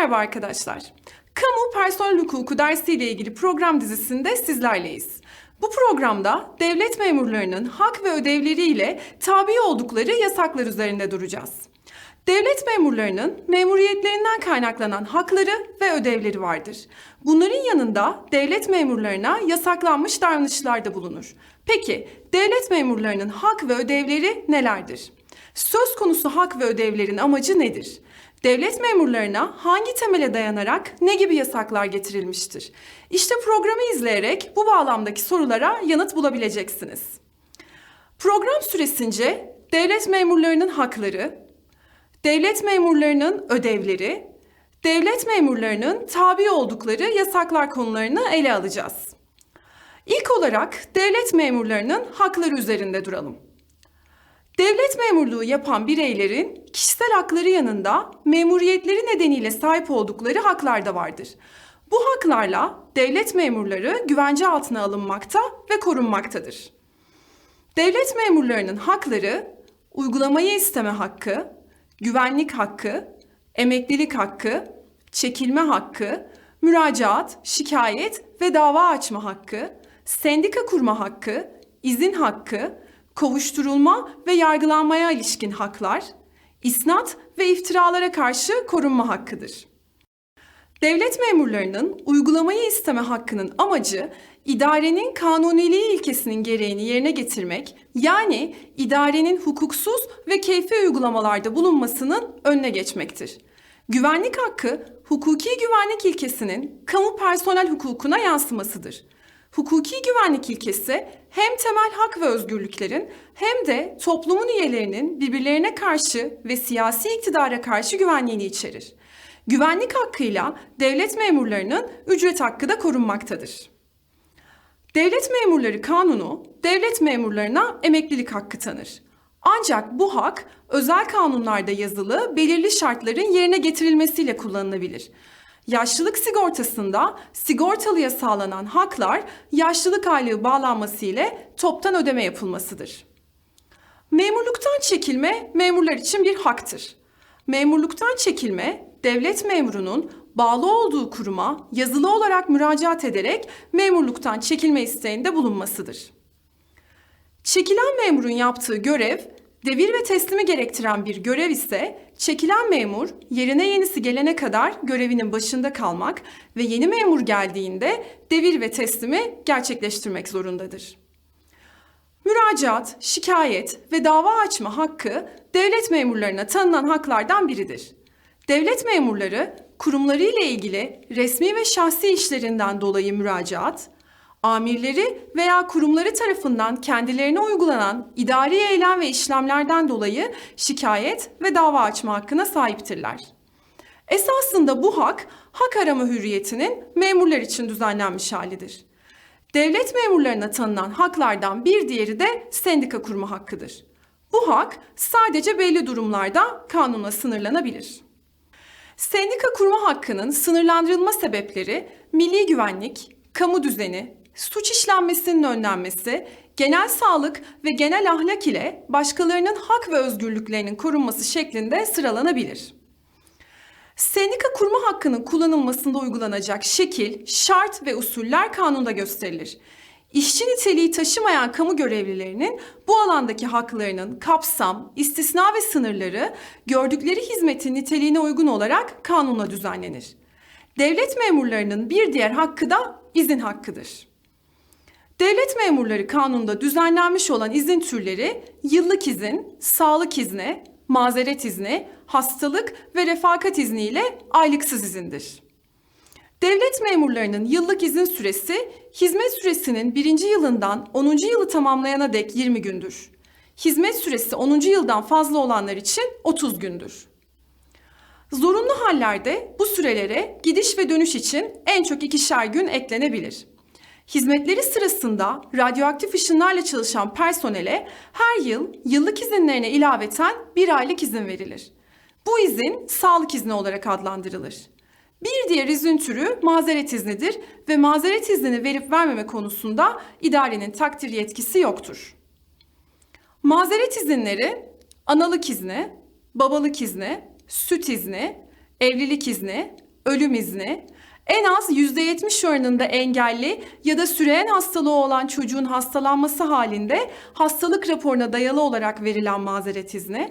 Merhaba arkadaşlar. Kamu personel hukuku dersiyle ilgili program dizisinde sizlerleyiz. Bu programda devlet memurlarının hak ve ödevleriyle tabi oldukları yasaklar üzerinde duracağız. Devlet memurlarının memuriyetlerinden kaynaklanan hakları ve ödevleri vardır. Bunların yanında devlet memurlarına yasaklanmış davranışlarda bulunur. Peki devlet memurlarının hak ve ödevleri nelerdir? Söz konusu hak ve ödevlerin amacı nedir? Devlet memurlarına hangi temele dayanarak ne gibi yasaklar getirilmiştir? İşte programı izleyerek bu bağlamdaki sorulara yanıt bulabileceksiniz. Program süresince devlet memurlarının hakları, devlet memurlarının ödevleri, devlet memurlarının tabi oldukları yasaklar konularını ele alacağız. İlk olarak devlet memurlarının hakları üzerinde duralım. Devlet memurluğu yapan bireylerin kişisel hakları yanında memuriyetleri nedeniyle sahip oldukları haklar da vardır. Bu haklarla devlet memurları güvence altına alınmakta ve korunmaktadır. Devlet memurlarının hakları uygulamayı isteme hakkı, güvenlik hakkı, emeklilik hakkı, çekilme hakkı, müracaat, şikayet ve dava açma hakkı, sendika kurma hakkı, izin hakkı, kovuşturulma ve yargılanmaya ilişkin haklar, isnat ve iftiralara karşı korunma hakkıdır. Devlet memurlarının uygulamayı isteme hakkının amacı idarenin kanuniliği ilkesinin gereğini yerine getirmek, yani idarenin hukuksuz ve keyfi uygulamalarda bulunmasının önüne geçmektir. Güvenlik hakkı, hukuki güvenlik ilkesinin kamu personel hukukuna yansımasıdır. Hukuki güvenlik ilkesi hem temel hak ve özgürlüklerin hem de toplumun üyelerinin birbirlerine karşı ve siyasi iktidara karşı güvenliğini içerir. Güvenlik hakkıyla devlet memurlarının ücret hakkı da korunmaktadır. Devlet memurları kanunu devlet memurlarına emeklilik hakkı tanır. Ancak bu hak özel kanunlarda yazılı belirli şartların yerine getirilmesiyle kullanılabilir. Yaşlılık sigortasında sigortalıya sağlanan haklar yaşlılık aylığı bağlanması ile toptan ödeme yapılmasıdır. Memurluktan çekilme memurlar için bir haktır. Memurluktan çekilme devlet memurunun bağlı olduğu kuruma yazılı olarak müracaat ederek memurluktan çekilme isteğinde bulunmasıdır. Çekilen memurun yaptığı görev devir ve teslimi gerektiren bir görev ise çekilen memur yerine yenisi gelene kadar görevinin başında kalmak ve yeni memur geldiğinde devir ve teslimi gerçekleştirmek zorundadır. Müracaat, şikayet ve dava açma hakkı devlet memurlarına tanınan haklardan biridir. Devlet memurları kurumları ile ilgili resmi ve şahsi işlerinden dolayı müracaat, amirleri veya kurumları tarafından kendilerine uygulanan idari eylem ve işlemlerden dolayı şikayet ve dava açma hakkına sahiptirler. Esasında bu hak, hak arama hürriyetinin memurlar için düzenlenmiş halidir. Devlet memurlarına tanınan haklardan bir diğeri de sendika kurma hakkıdır. Bu hak sadece belli durumlarda kanunla sınırlanabilir. Sendika kurma hakkının sınırlandırılma sebepleri milli güvenlik, kamu düzeni, suç işlenmesinin önlenmesi, genel sağlık ve genel ahlak ile başkalarının hak ve özgürlüklerinin korunması şeklinde sıralanabilir. Sendika kurma hakkının kullanılmasında uygulanacak şekil, şart ve usuller kanunda gösterilir. İşçi niteliği taşımayan kamu görevlilerinin bu alandaki haklarının kapsam, istisna ve sınırları gördükleri hizmetin niteliğine uygun olarak kanunla düzenlenir. Devlet memurlarının bir diğer hakkı da izin hakkıdır. Devlet memurları kanunda düzenlenmiş olan izin türleri yıllık izin, sağlık izni, mazeret izni, hastalık ve refakat izni ile aylıksız izindir. Devlet memurlarının yıllık izin süresi hizmet süresinin birinci yılından 10. yılı tamamlayana dek 20 gündür. Hizmet süresi 10. yıldan fazla olanlar için 30 gündür. Zorunlu hallerde bu sürelere gidiş ve dönüş için en çok ikişer gün eklenebilir. Hizmetleri sırasında radyoaktif ışınlarla çalışan personele her yıl yıllık izinlerine ilaveten bir aylık izin verilir. Bu izin sağlık izni olarak adlandırılır. Bir diğer izin türü mazeret iznidir ve mazeret iznini verip vermeme konusunda idarenin takdir yetkisi yoktur. Mazeret izinleri analık izni, babalık izni, süt izni, evlilik izni, ölüm izni, en az %70 oranında engelli ya da süreyen hastalığı olan çocuğun hastalanması halinde hastalık raporuna dayalı olarak verilen mazeret izni,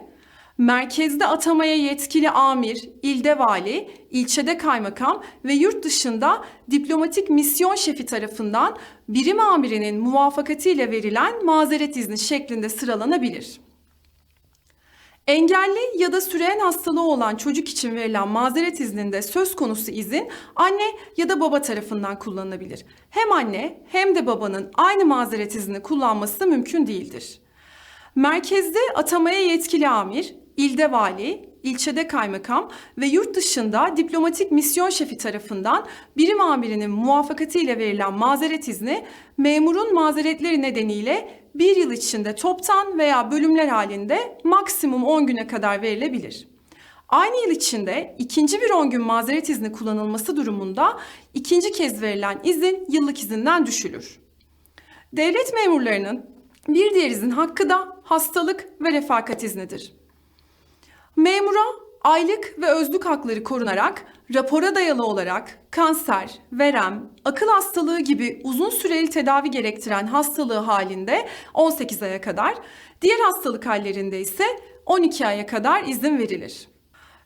merkezde atamaya yetkili amir, ilde vali, ilçede kaymakam ve yurt dışında diplomatik misyon şefi tarafından birim amirinin muvafakatiyle verilen mazeret izni şeklinde sıralanabilir. Engelli ya da süreyen hastalığı olan çocuk için verilen mazeret izninde söz konusu izin anne ya da baba tarafından kullanılabilir. Hem anne hem de babanın aynı mazeret izni kullanması mümkün değildir. Merkezde atamaya yetkili amir, ilde vali, ilçede kaymakam ve yurt dışında diplomatik misyon şefi tarafından birim amirinin muvafakatiyle verilen mazeret izni memurun mazeretleri nedeniyle bir yıl içinde toptan veya bölümler halinde maksimum 10 güne kadar verilebilir. Aynı yıl içinde ikinci bir 10 gün mazeret izni kullanılması durumunda ikinci kez verilen izin yıllık izinden düşülür. Devlet memurlarının bir diğer izin hakkı da hastalık ve refakat iznidir. Memura aylık ve özlük hakları korunarak rapora dayalı olarak kanser, verem, akıl hastalığı gibi uzun süreli tedavi gerektiren hastalığı halinde 18 aya kadar, diğer hastalık hallerinde ise 12 aya kadar izin verilir.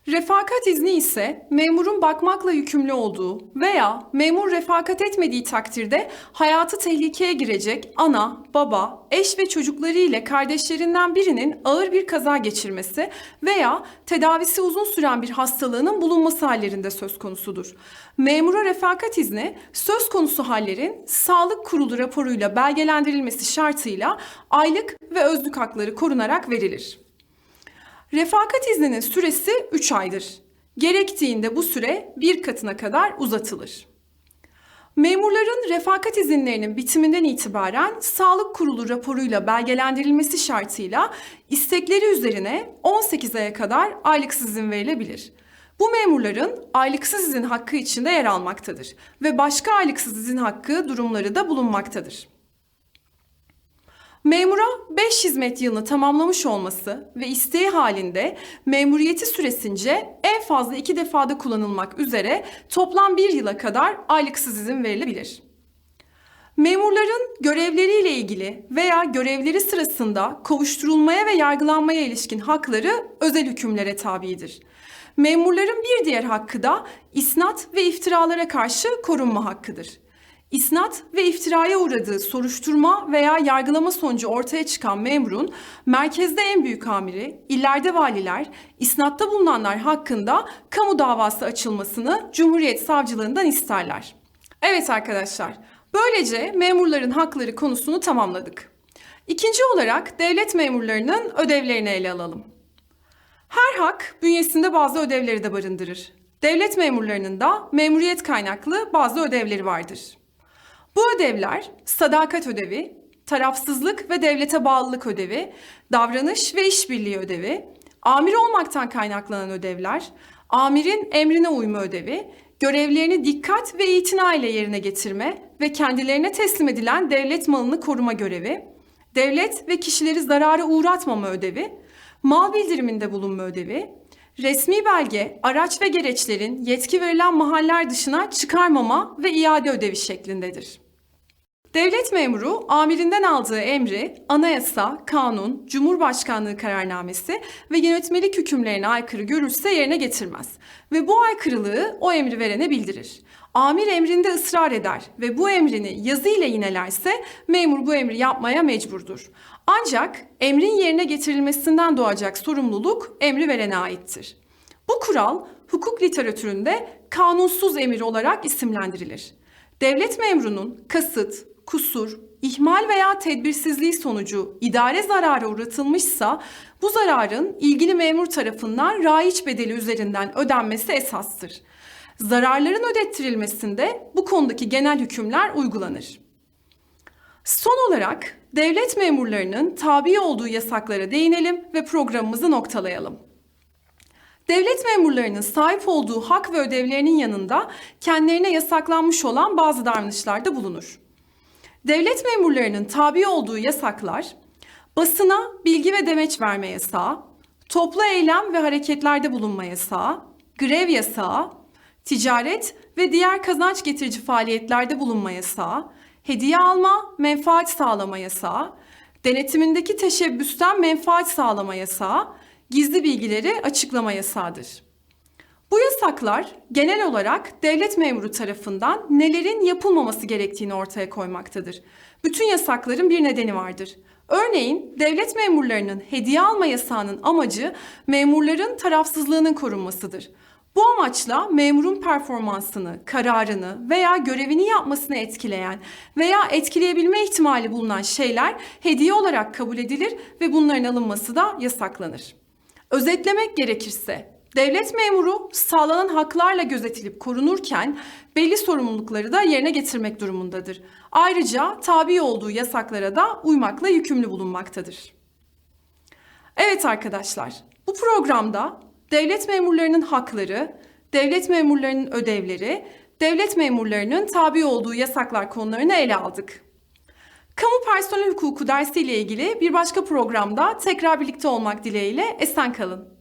Refakat izni ise memurun bakmakla yükümlü olduğu veya memur refakat etmediği takdirde hayatı tehlikeye girecek ana, baba, eş ve çocukları ile kardeşlerinden birinin ağır bir kaza geçirmesi veya tedavisi uzun süren bir hastalığının bulunması hallerinde söz konusudur. Memura refakat izni söz konusu hallerin sağlık kurulu raporuyla belgelendirilmesi şartıyla aylık ve özlük hakları korunarak verilir. Refakat izninin süresi 3 aydır. Gerektiğinde bu süre bir katına kadar uzatılır. Memurların refakat izinlerinin bitiminden itibaren sağlık kurulu raporuyla belgelendirilmesi şartıyla istekleri üzerine 18 aya kadar aylıksız izin verilebilir. Bu memurların aylıksız izin hakkı içinde yer almaktadır ve başka aylıksız izin hakkı durumları da bulunmaktadır. Memura 5 hizmet yılını tamamlamış olması ve isteği halinde memuriyeti süresince en fazla iki defada kullanılmak üzere toplam bir yıla kadar aylıksız izin verilebilir. Memurların görevleriyle ilgili veya görevleri sırasında kovuşturulmaya ve yargılanmaya ilişkin hakları özel hükümlere tabidir. Memurların bir diğer hakkı da isnat ve iftiralara karşı korunma hakkıdır. İsnat ve iftiraya uğradığı soruşturma veya yargılama sonucu ortaya çıkan memurun merkezde en büyük amiri, illerde valiler, isnatta bulunanlar hakkında kamu davası açılmasını Cumhuriyet Savcılığından isterler. Evet arkadaşlar, böylece memurların hakları konusunu tamamladık. İkinci olarak devlet memurlarının ödevlerini ele alalım. Her hak bünyesinde bazı ödevleri de barındırır. Devlet memurlarının da memuriyet kaynaklı bazı ödevleri vardır. Bu ödevler sadakat ödevi, tarafsızlık ve devlete bağlılık ödevi, davranış ve işbirliği ödevi, amir olmaktan kaynaklanan ödevler, amirin emrine uyma ödevi, görevlerini dikkat ve itina ile yerine getirme ve kendilerine teslim edilen devlet malını koruma görevi, devlet ve kişileri zarara uğratmama ödevi, mal bildiriminde bulunma ödevi, resmi belge, araç ve gereçlerin yetki verilen mahaller dışına çıkarmama ve iade ödevi şeklindedir. Devlet memuru amirinden aldığı emri anayasa, kanun, cumhurbaşkanlığı kararnamesi ve yönetmelik hükümlerine aykırı görürse yerine getirmez ve bu aykırılığı o emri verene bildirir. Amir emrinde ısrar eder ve bu emrini yazı ile yinelerse memur bu emri yapmaya mecburdur. Ancak emrin yerine getirilmesinden doğacak sorumluluk emri verene aittir. Bu kural hukuk literatüründe kanunsuz emir olarak isimlendirilir. Devlet memurunun kasıt, kusur, ihmal veya tedbirsizliği sonucu idare zararı uğratılmışsa bu zararın ilgili memur tarafından raiç bedeli üzerinden ödenmesi esastır. Zararların ödettirilmesinde bu konudaki genel hükümler uygulanır. Son olarak devlet memurlarının tabi olduğu yasaklara değinelim ve programımızı noktalayalım. Devlet memurlarının sahip olduğu hak ve ödevlerinin yanında kendilerine yasaklanmış olan bazı davranışlarda bulunur. Devlet memurlarının tabi olduğu yasaklar, basına bilgi ve demeç verme yasağı, toplu eylem ve hareketlerde bulunma yasağı, grev yasağı, ticaret ve diğer kazanç getirici faaliyetlerde bulunma yasağı, hediye alma, menfaat sağlama yasağı, denetimindeki teşebbüsten menfaat sağlama yasağı, gizli bilgileri açıklama yasağıdır. Bu yasaklar genel olarak devlet memuru tarafından nelerin yapılmaması gerektiğini ortaya koymaktadır. Bütün yasakların bir nedeni vardır. Örneğin devlet memurlarının hediye alma yasağının amacı memurların tarafsızlığının korunmasıdır. Bu amaçla memurun performansını, kararını veya görevini yapmasını etkileyen veya etkileyebilme ihtimali bulunan şeyler hediye olarak kabul edilir ve bunların alınması da yasaklanır. Özetlemek gerekirse devlet memuru sağlanan haklarla gözetilip korunurken belli sorumlulukları da yerine getirmek durumundadır. Ayrıca tabi olduğu yasaklara da uymakla yükümlü bulunmaktadır. Evet arkadaşlar, bu programda devlet memurlarının hakları, devlet memurlarının ödevleri, devlet memurlarının tabi olduğu yasaklar konularını ele aldık. Kamu personel hukuku dersiyle ilgili bir başka programda tekrar birlikte olmak dileğiyle esen kalın.